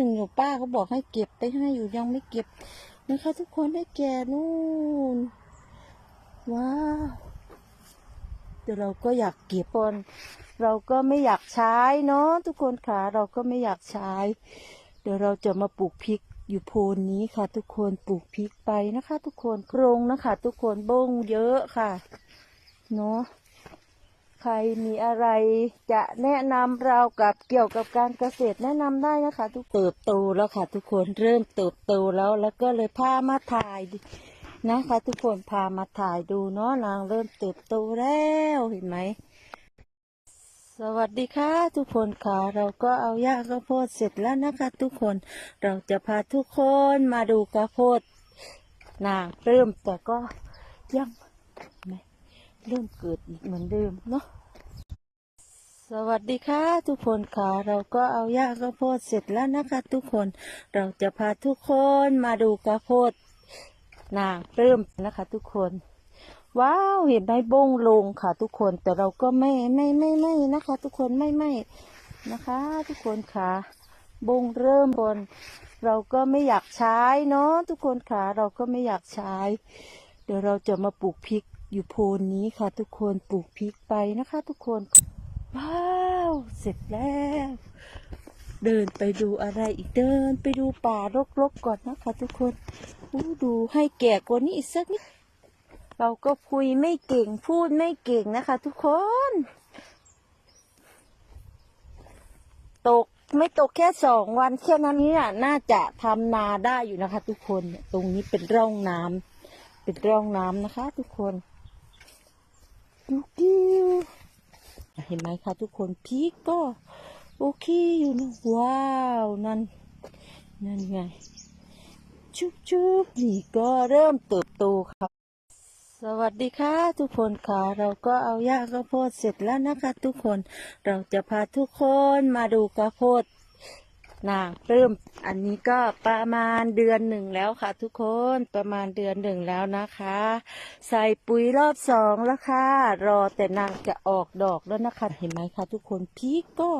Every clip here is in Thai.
หนึ่งอยู่ป้าเขาบอกให้เก็บไปให้อยู่ยังไม่เก็บนะคะทุกคนได้แก่นู่นว้าวเดี๋ยวเราก็อยากเก็บคนเราก็ไม่อยากใช้เนาะทุกคนค่ะเราก็ไม่อยากใช้ เดี๋ยวเราจะมาปลูกพริกอยู่โพนนี้ค่ะ ทุกคนปลูกพริกไปนะคะ ทุกคนโครงนะคะ ทุกคนบงเยอะค่ะ เนาะ ใครมีอะไรจะแนะนำเรากับเกี่ยวกับการเกษตรแนะนำได้นะคะ ทุกเติบโตแล้วค่ะ ทุกคนเริ่มเติบโตแล้วแล้วก็เลยพามาถ่ายนะคะ ทุกคนพามาถ่ายดูเนาะนางเริ่มเติบโตแล้วเห็นไหมสวัสดีค่ะทุกคนค่ะเราก็เอาหญ้าข้าวโพดเสร็จแล้วนะคะ ทุกคนเราจะพาทุกคนมาดูข้าวโพดนางเริ่มแต่ก็ยังไม่ เริ่มเกิดอีกเหมือนเดิมเนาะสวัสดีค่ะทุกคนค่ะ เราก็เอาหญ้าข้าวโพดเสร็จแล้วนะคะ ทุกคนเราจะพาทุกคนมาดูข้าวโพดนางเริ่มนะคะ ทุกคน ว้าวเห็นไหมบงลงค่ะ ทุกคนแต่เราก็ไม่ไม่ไม่ไม่นะคะ ทุกคนไม่ไม่นะคะ ทุกคนค่ะบงเริ่มบน เราก็ไม่อยากใช้เนาะทุกคนค่ะ เราก็ไม่อยากใช้ เดี๋ยวเราจะมาปลูกพริก อยู่โพนนี้ค่ะ ทุกคนปลูกพริกไปนะคะ ทุกคน ว้าว เสร็จแล้ว เดินไปดูอะไรอีกเดิน ไปดูป่ารกๆก่อนนะคะ ทุกคนอู้ดูให้แก่กว่านี้อีกสักนิดเราก็คุยไม่เก่งพูดไม่เก่งนะคะ ทุกคน ตกไม่ตกแค่สองวันแค่นั้นนี่น่าจะทำนาได้อยู่นะคะ ทุกคนตรงนี้เป็นร่องน้ำเป็นร่องน้ำนะคะ ทุกคน ดูกิ้วเห็นไหมคะทุกคนพีกก็โอเคอยู่นะว้าวนั่นนั่นไงชุบชุบนี่ก็เริ่มเติบโตครับ สวัสดีค่ะทุกคนค่ะ เราก็เอาหญ้าข้าวโพดเสร็จแล้วนะคะ ทุกคนเราจะพาทุกคนมาดูข้าวโพด นางเริ่มอันนี้ก็ประมาณเดือนหนึ่งแล้วค่ะ ทุกคนประมาณเดือนหนึ่งแล้วนะคะ ใส่ปุ๋ยรอบสองแล้วค่ะ รอแต่นางจะออกดอกแล้วนะคะ เห็นไหมคะทุกคนพีกก็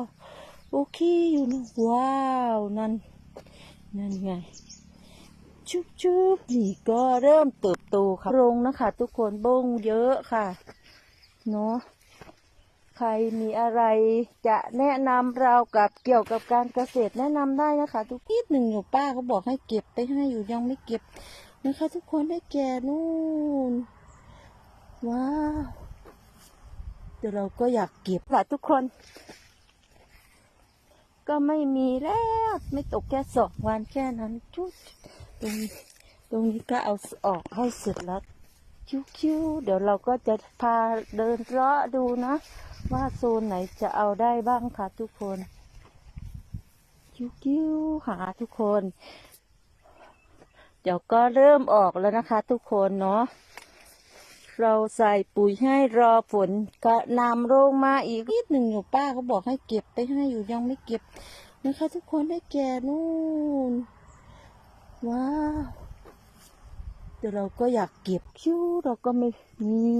โอเคอยู่นะว้าวนั่นนั่นไงชุบชุบนี่ก็เริ่มเติบโตค่ะรงนะคะ ทุกคนบงเยอะค่ะ เนาะ ครมีอะไรจะแนะนำเรากับเกี่ยวกับการเกษตรแนะนำได้นะคะ ทุกนิดหนึ่งอยู่ป้าเขาบอกให้เก็บไปให้อยู่ยังไม่เก็บนะคะ ทุกคนได้แก่นู่นว้าวเดี๋ยวเราก็อยากเก็บค่ะทุกคน ก็ไม่มีแล้วไม่ตกแค่สองวันแค่นั้นจุดตรงนี้ตรงนี้ก็เอาออกให้เสร็จแล้วคิ้วๆเดี๋ยวเราก็จะพาเดินเลาะดูนะ ว่าโซนไหนจะเอาได้บ้างคะทุกคน คิ้วๆหาทุกคน เดี๋ยวก็เริ่มออกแล้วนะคะ ทุกคนเนาะเราใส่ปุ๋ยให้รอฝนก็นำลงมาอีกนิดหนึ่งอยู่ป้าเขาบอกให้เก็บไปให้อยู่ยังไม่เก็บนะคะ ทุกคนได้แก่นู่นว้าวเดี๋ยวเราก็อยากเก็บคิ้วเราก็ไม่มี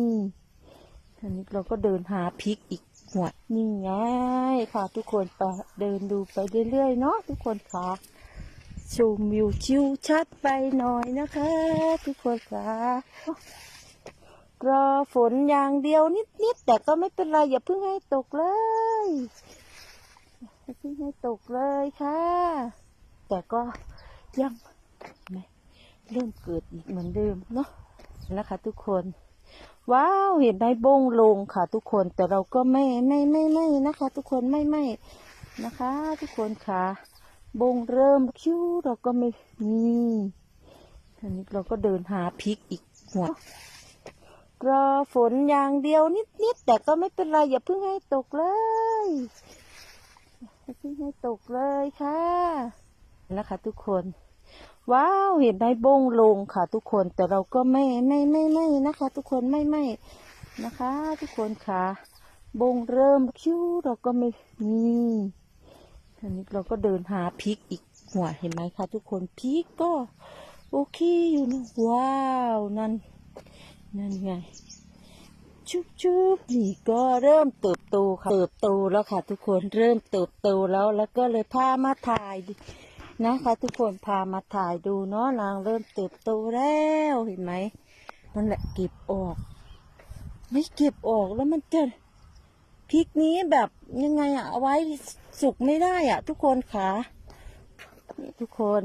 ทีนี้เราก็เดินหาพริกอีกหวดนี่ไงค่ะทุกคนไปเดินดูไปเรื่อยๆเนาะทุกคนค่ะชมวิวชิวชัดไปหน่อยนะคะ ทุกคนค่ะรอฝนอย่างเดียวนิดๆแต่ก็ไม่เป็นไรอย่าเพิ่งให้ตกเลยอย่าเพิ่งให้ตกเลยค่ะ แต่ก็ยังเริ่มเกิดอีกเหมือนเดิมเนาะนะคะทุกคน ว้าวเห็นไหมบงลงค่ะ ทุกคนแต่เราก็ไม่ไม่ไม่ไม่นะคะ ทุกคนไม่ไม่นะคะ ทุกคนค่ะบงเริ่มคิ้วเราก็ไม่มีทีนี้เราก็เดินหาพริกอีกหัวรอฝนอย่างเดียวนิดๆแต่ก็ไม่เป็นไรอย่าเพิ่งให้ตกเลยอย่าเพิ่งให้ตกเลยค่ะนะคะ ทุกคน ว้าวเห็นไหมบงลงค่ะ ทุกคนแต่เราก็ไม่ไม่ไม่ไม่นะคะ ทุกคนไม่ไม่นะคะ ทุกคนค่ะบงเริ่มคิ้วเราก็ไม่มีทีนี้เราก็เดินหาพริกอีกหัวเห็นไหมคะ ทุกคนพริกก็โอเคอยู่นะว้าวนั่นนั่นไงชุบชุบนี่ก็เริ่มเติบโตค่ะเติบโตแล้วค่ะ ทุกคนเริ่มเติบโตแล้วแล้วก็เลยพามาถ่าย นะคะทุกคนพามาถ่ายดูเนาะนางเริ่มเติบโตแล้วเห็นไหมนั่นแหละเก็บออก ไม่เก็บออกแล้วมันจะพริกนี้แบบยังไงอะเอาไว้สุกไม่ได้อะทุกคนค่ะนี่ทุกคน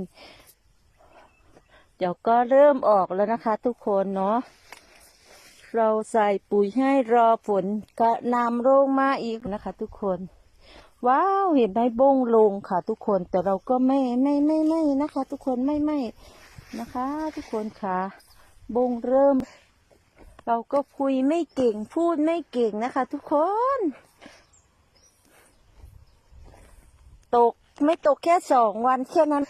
เดี๋ยวก็เริ่มออกแล้วนะคะ ทุกคนเนาะเราใส่ปุ๋ยให้รอฝนกระนำโรงมาอีกนะคะ ทุกคน ว้าวเห็นไหมบงลงค่ะ ทุกคนแต่เราก็ไม่ไม่ไม่ไม่นะคะ ทุกคนไม่ไม่นะคะ ทุกคนค่ะบงเริ่ม เราก็คุยไม่เก่งพูดไม่เก่งนะคะ ทุกคน ตกไม่ตกแค่สองวันแค่นั้น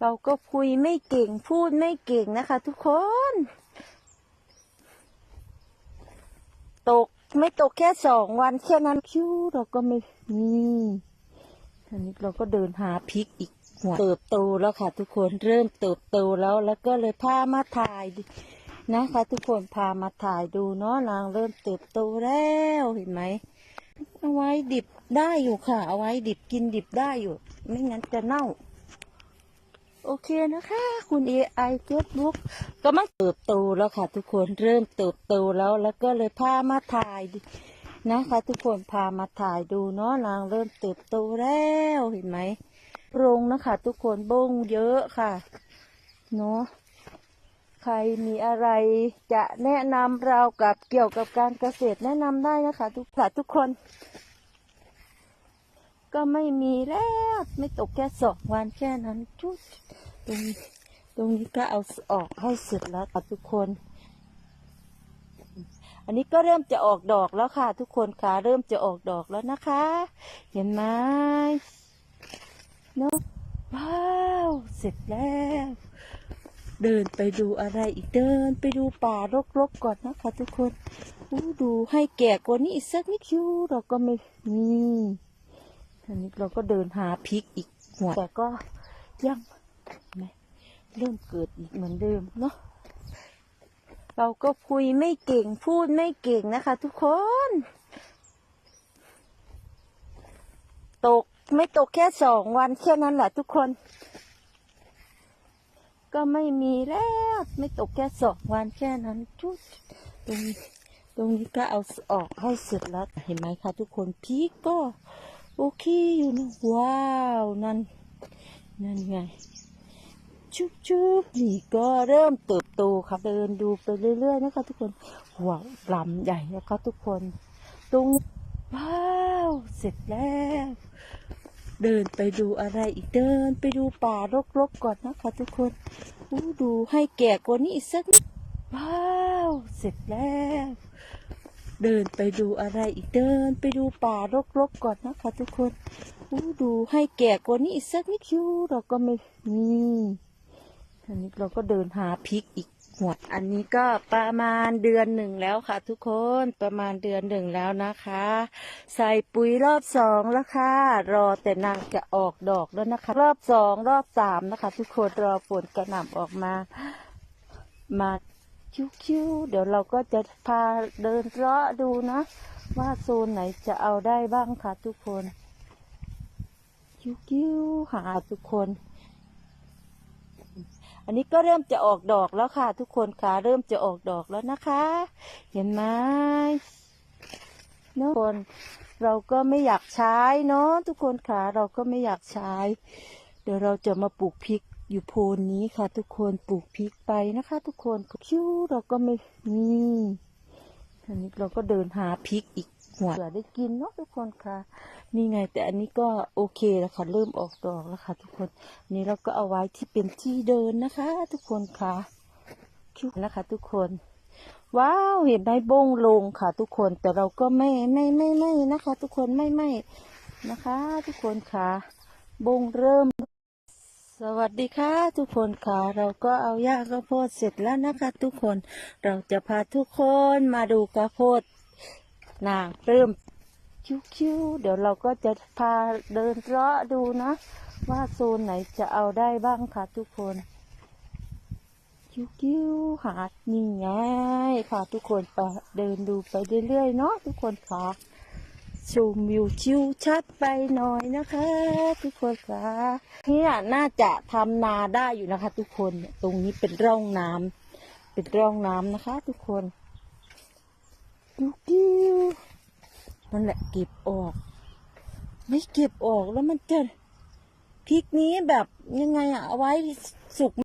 เราก็คุยไม่เก่งพูดไม่เก่งนะคะ ทุกคน ตก ไม่ตกแค่สองวันแค่นั้นคิ้วเราก็ไม่นี่ทีนี้เราก็เดินหาพริกอีกหัวเติบโตแล้วค่ะ ทุกคนเริ่มเติบโตแล้ว แล้วก็เลยพามาถ่ายนะคะ ทุกคนพามาถ่ายดูเนาะนางเริ่มเติบโตแล้วเห็นไหมเอาไว้ดิบได้อยู่ค่ะ เอาไว้ดิบกินดิบได้อยู่ ไม่งั้นจะเน่า โอเคนะคะ คุณ AI Facebook ก็มันเติบโตแล้วค่ะ ทุกคนเริ่มเติบโตแล้วแล้วก็เลยพามาถ่ายนะคะ ทุกคนพามาถ่ายดูเนาะนางเริ่มเติบโตแล้วเห็นไหมโรงนะคะ ทุกคนบงเยอะค่ะเนาะใครมีอะไรจะแนะนำเรากับเกี่ยวกับการเกษตรแนะนำได้นะคะ ทุกค่ะทุกคน ก็ไม่มีแล้ว ไม่ตกแค่สองวันแค่นั้นจุดตรงนี้ตรงนี้ก็เอาออกให้เสร็จแล้วค่ะทุกคน อันนี้ก็เริ่มจะออกดอกแล้วค่ะ ทุกคนค่ะเริ่มจะออกดอกแล้วนะคะ เห็นไหมเนาะว้าวเสร็จแล้ว เดินไปดูอะไรอีกเดินไปดูป่ารกๆก่อนนะคะทุกคนดูให้แก่กว่านี้อีกสักนิดคิวเราก็ไม่นี่ อันนี้เราก็เดินหาพริกอีกหัวแต่ก็ยังไหมเริ่มเกิดอีกเหมือนเดิมเนาะเราก็คุยไม่เก่งพูดไม่เก่งนะคะ ทุกคน ตกไม่ตกแค่สองวันแค่นั้นแหละทุกคน ก็ไม่มีแล้วไม่ตกแค่สองวันแค่นั้นจุดตรงนี้ตรงนี้ก็เอาออกให้เสร็จแล้วเห็นไหมคะทุกคนพริกก็ โอเคอยู่นะว้าว นั่น นั่นไง ชุบชุบนี่ก็เริ่มเติบโตค่ะเดินดูไปเรื่อยๆนะคะทุกคนว้าวลำใหญ่นะคะทุกคน ตรงว้าวเสร็จแล้วเดินไปดูอะไรอีกเดินไปดูป่ารกๆก่อนนะคะทุกคนอู้ดูให้แก่กว่านี้อีกสักนิดว้าว เสร็จแล้ว เดินไปดูอะไรอีกเดินไปดูป่ารกๆก่อนนะคะทุกคนอู้ดูให้แก่กว่านี้อีกสักนิดคิวเราก็ไม่นี่อันนี้เราก็เดินหาพริกอีกหัวอันนี้ก็ประมาณเดือนหนึ่งแล้วค่ะ ทุกคนประมาณเดือนหนึ่งแล้วนะคะ ใส่ปุ๋ยรอบสองแล้วค่ะ รอแต่นางจะออกดอกแล้วนะคะ รอบสองรอบสามนะคะ ทุกคนรอฝนกระหน่ำออกมา มา คิ้วๆ เดี๋ยวเราก็จะพาเดินเลาะดูนะ ว่าโซนไหนจะเอาได้บ้างค่ะทุกคนคิ้วๆหาทุกคน อันนี้ก็เริ่มจะออกดอกแล้วค่ะ ทุกคนค่ะ เริ่มจะออกดอกแล้วนะคะ เห็นไหมเนอะคนเราก็ไม่อยากใช้เนาะทุกคนค่ะ เราก็ไม่อยากใช้ เดี๋ยวเราจะมาปลูกพริก อยู่โพนนี้ค่ะ ทุกคนปลูกพริกไปนะคะ ทุกคนคิ้วเราก็ไม่นี่อันนี้เราก็เดินหาพริกอีกหัวเผื่อได้กินเนาะทุกคนค่ะ นี่ไง แต่อันนี้ก็โอเคแล้วค่ะเริ่มออกดอกแล้วค่ะ ทุกคนนนี้เราก็เอาไว้ที่เป็นที่เดินนะคะ ทุกคนค่ะคิ้วนะคะ ทุกคน ว้าวเห็นไหมบงลงค่ะ ทุกคนแต่เราก็ไม่ไม่ไม่ไม่นะคะ ทุกคนไม่ไม่นะคะ ทุกคนค่ะบงเริ่ม สวัสดีค่ะทุกคนค่ะ เราก็เอาหญ้าข้าวโพดเสร็จแล้วนะคะ ทุกคนเราจะพาทุกคนมาดูข้าวโพดนางเริ่มคิ้วๆเดี๋ยวเราก็จะพาเดินเลาะดูนะ ว่าโซนไหนจะเอาได้บ้างค่ะ ทุกคนคิ้วๆหาดนี่ไงค่ะทุกคนไปเดินดูไปเรื่อยๆเนาะทุกคนค่ะ ชมวิวชิวชัดไปหน่อยนะคะ ทุกคนคะเนี่ยน่าจะทำนาได้อยู่นะคะ ทุกคนตรงนี้เป็นร่องน้ำเป็นร่องน้ำนะคะ ทุกคนดูกิ้วนั่นแหละเก็บออก ไม่เก็บออกแล้วมันจะพริกนี้แบบยังไงอะเอาไว้สุก